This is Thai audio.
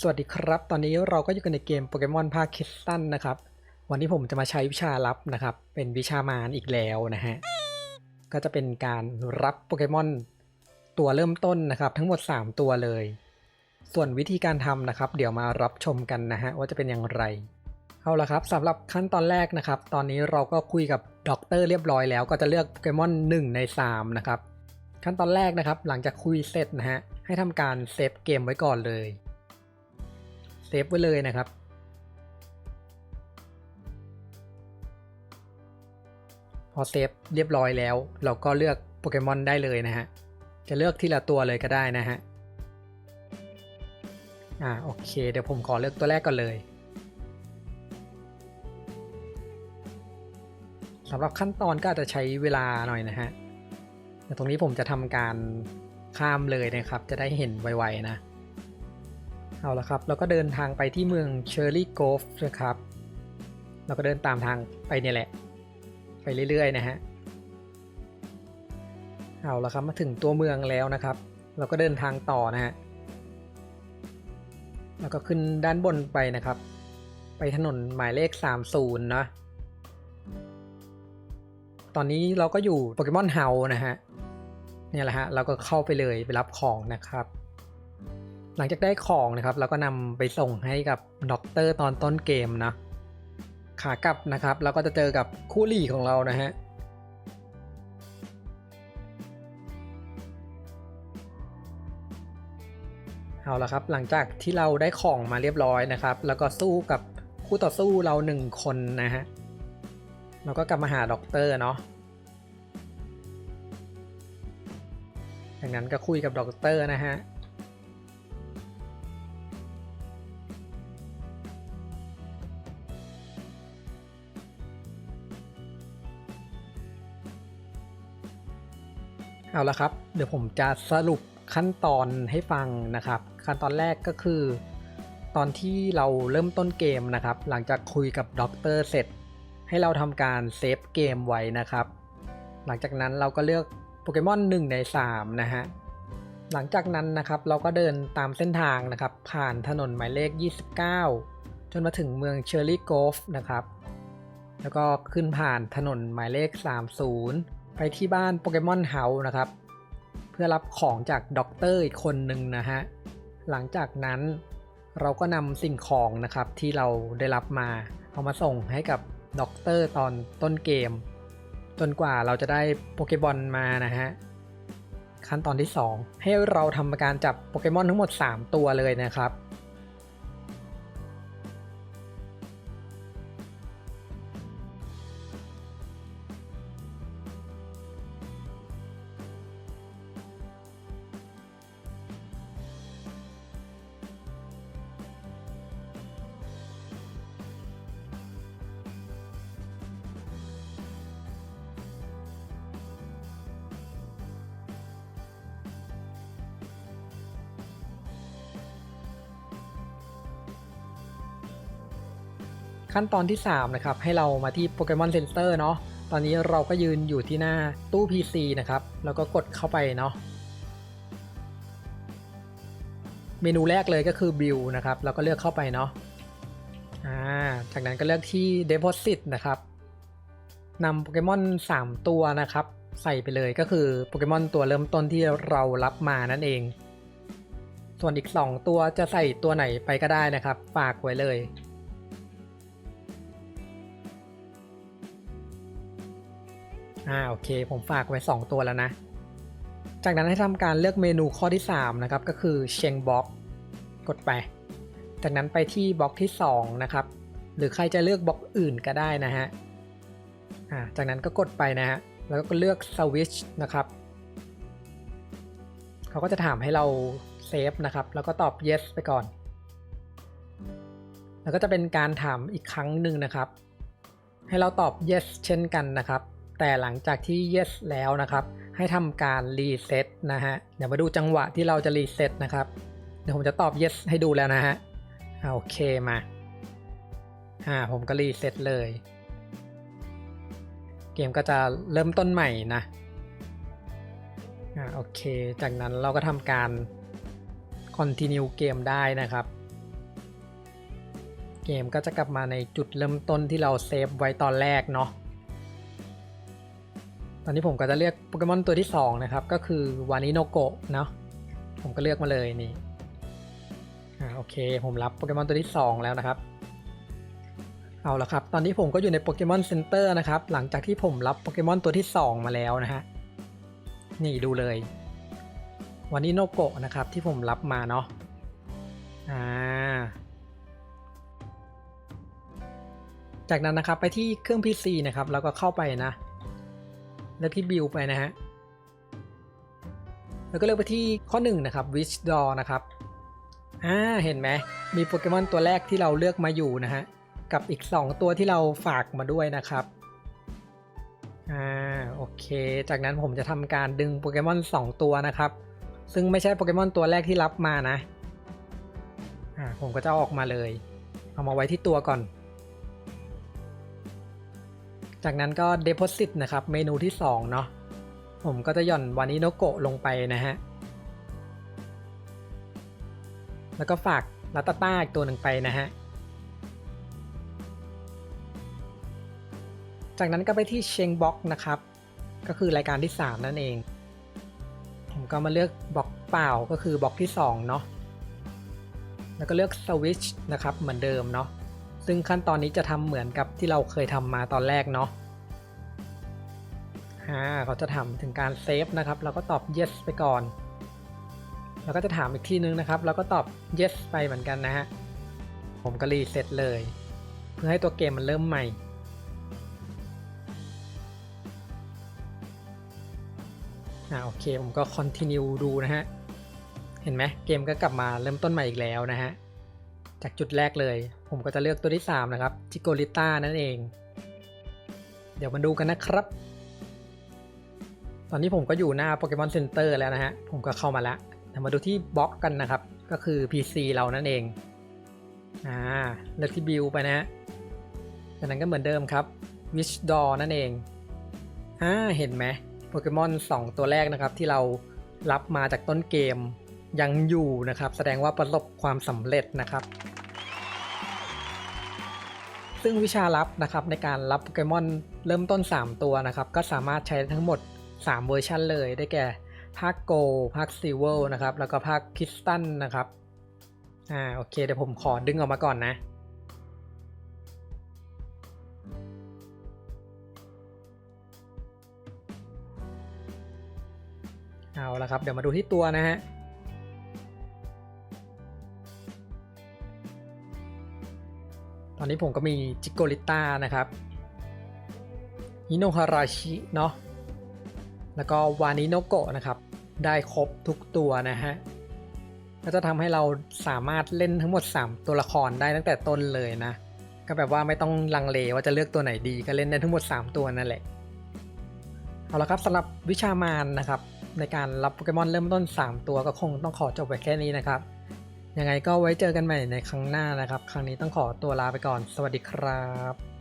สวัสดีครับ ตอนนี้เราก็อยู่กันในเกมโปเกมอนภาคคิสตันนะครับ วันนี้ผมจะมาใช้วิชาลับนะครับ เป็นวิชามารอีกแล้วนะฮะ ก็จะเป็นการรับโปเกมอนตัวเริ่มต้นนะครับ ทั้งหมด 3 ตัวเลย ส่วนวิธีการทำนะครับ เดี๋ยวมารับชมกันนะฮะว่าจะเป็นอย่างไรเอาละครับสำหรับขั้นตอนแรกนะครับ ตอนนี้เราก็คุยกับด็อกเตอร์เรียบร้อยแล้วก็จะเลือกโปเกมอน1ใน3นะครับขั้นตอนแรกนะครับ หลังจากคุยเสร็จนะฮะให้ทำการเซฟเกมไว้ก่อนเลย ซฟไว้เลยนะครับ พอเซฟเรียบร้อยแล้ว เราก็เลือกโปเกมอนได้เลยนะฮะ จะเลือกทีละตัวเลยก็ได้นะฮะ อ่าโอเค เดี๋ยวผมขอเลือกตัวแรกก่อนเลยสำหรับขั้นตอนก็อาจจะใช้เวลาหน่อยนะฮะแต่ตรงนี้ผมจะทำการข้ามเลยนะครับ จะได้เห็นไวๆนะ เอาละครับ เราก็เดินทางไปที่เมืองเชอร์รี่โกฟนะครับ เราก็เดินตามทางไปเนี่ยแหละ ไปเรื่อยๆนะฮะ เอาละครับมาถึงตัวเมืองแล้วนะครับ เราก็เดินทางต่อนะฮะ แล้วก็ขึ้นด้านบนไปนะครับ ไปถนนหมายเลข 30 นะ ตอนนี้เราก็อยู่โปเกมอนเฮาส์นะฮะ เนี่ยแหละฮะ เราก็เข้าไปเลยไปรับของนะครับ หลังจากได้ของนะครับเราก็นำไปส่งให้กับด็อกเตอร์ตอนต้นเกมนะขากลับนะครับ เราก็จะเจอกับคู่หลีของเรานะฮะเอาละครับหลังจากที่เราได้ของมาเรียบร้อยนะครับ แล้วก็สู้กับคู่ต่อสู้เราหนึ่งคนนะฮะเราก็กลับมาหาด็อกเตอร์เนาะจากนั้นก็คุยกับด็อกเตอร์นะฮะ เอาละครับ เดี๋ยวผมจะสรุปขั้นตอนให้ฟังนะครับ ขั้นตอนแรกก็คือ ตอนที่เราเริ่มต้นเกมนะครับ หลังจากคุยกับด็อกเตอร์เสร็จ ให้เราทำการเซฟเกมไว้นะครับ หลังจากนั้นเราก็เลือกโปเกมอน1ใน3 นะฮะ หลังจากนั้นนะครับเราก็เดินตามเส้นทางนะครับ ผ่านถนนหมายเลข 29 จนมาถึงเมืองเชอร์รี่โกฟนะครับ แล้วก็ขึ้นผ่านถนนหมายเลข 30 ไปที่บ้านโปเกมอนเฮาส์นะครับ เพื่อรับของจากด็อกเตอร์อีกคนหนึ่งนะฮะ หลังจากนั้นเราก็นำสิ่งของนะครับที่เราได้รับมา เอามาส่งให้กับด็อกเตอร์ตอนต้นเกม จนกว่าเราจะได้โปเกบอลมานะฮะ ขั้นตอนที่ 2 ให้เราทำการจับโปเกมอนทั้งหมด 3 ตัวเลยนะครับ ขั้นตอนที่ 3 นะครับ ให้เรามาที่โปเกมอนเซ็นเตอร์เนาะตอนนี้เราก็ยืนอยู่ที่หน้าตู้ PC นะครับ แล้วก็กดเข้าไปเนาะเมนูแรกเลยก็คือ Bill นะครับเราก็เลือกเข้าไปเนาะอ่าจากนั้นก็เลือกที่ Deposit นะครับนำโปเกมอน 3 ตัวนะครับ ใส่ไปเลยก็คือโปเกมอนตัวเริ่มต้นที่เรารับมานั่นเอง ส่วนอีก 2 ตัวจะใส่ตัวไหนไปก็ได้นะครับ ฝากไว้เลย อ่าโอเค ผมฝากไว้ 2 ตัวแล้วนะ จากนั้นให้ทำการเลือกเมนูข้อที่ 3 นะครับ ก็คือเชงบ็อกกดไป จากนั้นไปที่บล็อกที่ 2 นะครับ หรือใครจะเลือกบล็อกอื่นก็ได้นะฮะอ่าจากนั้นก็กดไปนะฮะแล้วก็เลือกสวิชนะครับเขาก็จะถามให้เราเซฟนะครับ แล้วก็ตอบ yes ไปก่อน แล้วก็จะเป็นการถามอีกครั้งหนึ่งนะครับ ให้เราตอบ yes เช่นกันนะครับ แต่หลังจากที่ yes แล้วนะครับ ให้ทำการรีเซ็ตนะฮะ เดี๋ยวมาดูจังหวะที่เราจะรีเซ็ตนะครับ เดี๋ยวผมจะตอบ yes ให้ดูแล้วนะฮะโอเคมาอ่าผมก็รีเซ็ตเลย เกมก็จะเริ่มต้นใหม่นะอ่าโอเค จากนั้นเราก็ทำการ continue เกมได้นะครับ เกมก็จะกลับมาในจุดเริ่มต้นที่เราเซฟไว้ตอนแรกเนาะ ตอนนี้ผมก็จะเลือกโปเกมอนตัวที่ 2 นะครับ ก็คือวานิโนโกะเนาะผมก็เลือกมาเลยนี่อ่าโอเค ผมรับโปเกมอนตัวที่ 2 แล้วนะครับ เอาละครับ ตอนนี้ผมก็อยู่ในโปเกมอนเซ็นเตอร์นะครับ หลังจากที่ผมรับโปเกมอนตัวที่ 2 มาแล้วนะฮะนี่ดูเลยวานิโนโกะนะครับที่ผมรับมาเนาะอ่าจากนั้นนะครับไปที่เครื่อง PC นะครับแล้วก็เข้าไปนะ แล้วที่บิลไปนะฮะแล้วก็เลือกไปที่ข้อ1นะครับ Wish Door นะครับอ่าเห็นไหมมีโปเกมอนตัวแรกที่เราเลือกมาอยู่นะฮะกับอีก 2 ตัวที่เราฝากมาด้วยนะครับอ่าโอเค จากนั้นผมจะทำการดึงโปเกมอน2 ตัวนะครับ ซึ่งไม่ใช่โปเกมอนตัวแรกที่รับมานะอ่าผมก็จะออกมาเลย เอามาไว้ที่ตัวก่อน จากนั้นก็ Deposit นะครับ เมนูที่ 2 เนาะผมก็จะหย่อนวานิโนโกะลงไปนะฮะ แล้วก็ฝากลาตาต้าอีกตัวหนึ่งไปนะฮะ จากนั้นก็ไปที่เชงบ็อกนะครับ ก็คือรายการที่ 3 นั่นเอง ผมก็มาเลือกบล็อกเปล่าก็คือบล็อกที่ 2 เนาะ แล้วก็เลือกสวิตช์นะครับเหมือนเดิมเนาะ ซึ่งขั้นตอนนี้จะทำเหมือนกับที่เราเคยทำมาตอนแรกเนาะอ่าเขาจะถามถึงการเซฟนะครับ เราก็ตอบ yes ไปก่อน แล้วก็จะถามอีกทีนึงนะครับ เราก็ตอบ yes ไปเหมือนกันนะฮะ ผมก็รีเซ็ตเลย เพื่อให้ตัวเกมมันเริ่มใหม่อ่าโอเค ผมก็ continue ดูนะฮะ เห็นไหมเกมก็กลับมาเริ่มต้นใหม่อีกแล้วนะฮะ จากจุดแรกเลย ผมก็จะเลือกตัวที่ 3 นะครับจิโกลิต้านั่นเอง เดี๋ยวมาดูกันนะครับ ตอนนี้ผมก็อยู่หน้าโปเกมอนเซ็นเตอร์แล้วนะฮะ ผมก็เข้ามาแล้วมาดูที่บล็อกกันนะครับ ก็คือ PC เรานั่นเองอ่าเลือกที่บิลไปนะฮะจากนั้นก็เหมือนเดิมครับ Wish Door นั่นเองอ่าเห็นไหมโปเกมอน2 ตัวแรกนะครับ ที่เรารับมาจากต้นเกมยังอยู่นะครับ แสดงว่าประสบความสำเร็จนะครับ ซึ่งวิชาลับนะครับในการรับโปเกมอนเริ่มต้น 3 ตัวนะครับ ก็สามารถใช้ทั้งหมด 3 เวอร์ชันเลยได้แก่ ภาคโกภาคซิเวลนะครับ แล้วก็ภาคคิสตันนะครับ อ่าโอเคเดี๋ยวผมขอดึงออกมาก่อนนะเอาละครับ เดี๋ยวมาดูที่ตัวนะฮะ อนนี้ผมก็มีจิโกลิต้านะครับฮิโนฮาราชิเนาะแล้วก็วานิโนโกะนะครับ ได้ครบทุกตัวนะฮะก็จะทำให้เราสามารถเล่นทั้งหมด 3 ตัวละครได้ตั้งแต่ต้นเลยนะ ก็แบบว่าไม่ต้องลังเลว่าจะเลือกตัวไหนดีก็เล่นได้ทั้งหมด 3 ตัวนั่นแหละเอาละครับสำหรับวิชามานนะครับ ในการรับโปเกมอนเริ่มต้น 3 ตัวก็คงต้องขอจบไปแค่นี้นะครับ ยังไงก็ไว้เจอกันใหม่ในครั้งหน้านะครับ ครั้งนี้ต้องขอตัวลาไปก่อน สวัสดีครับ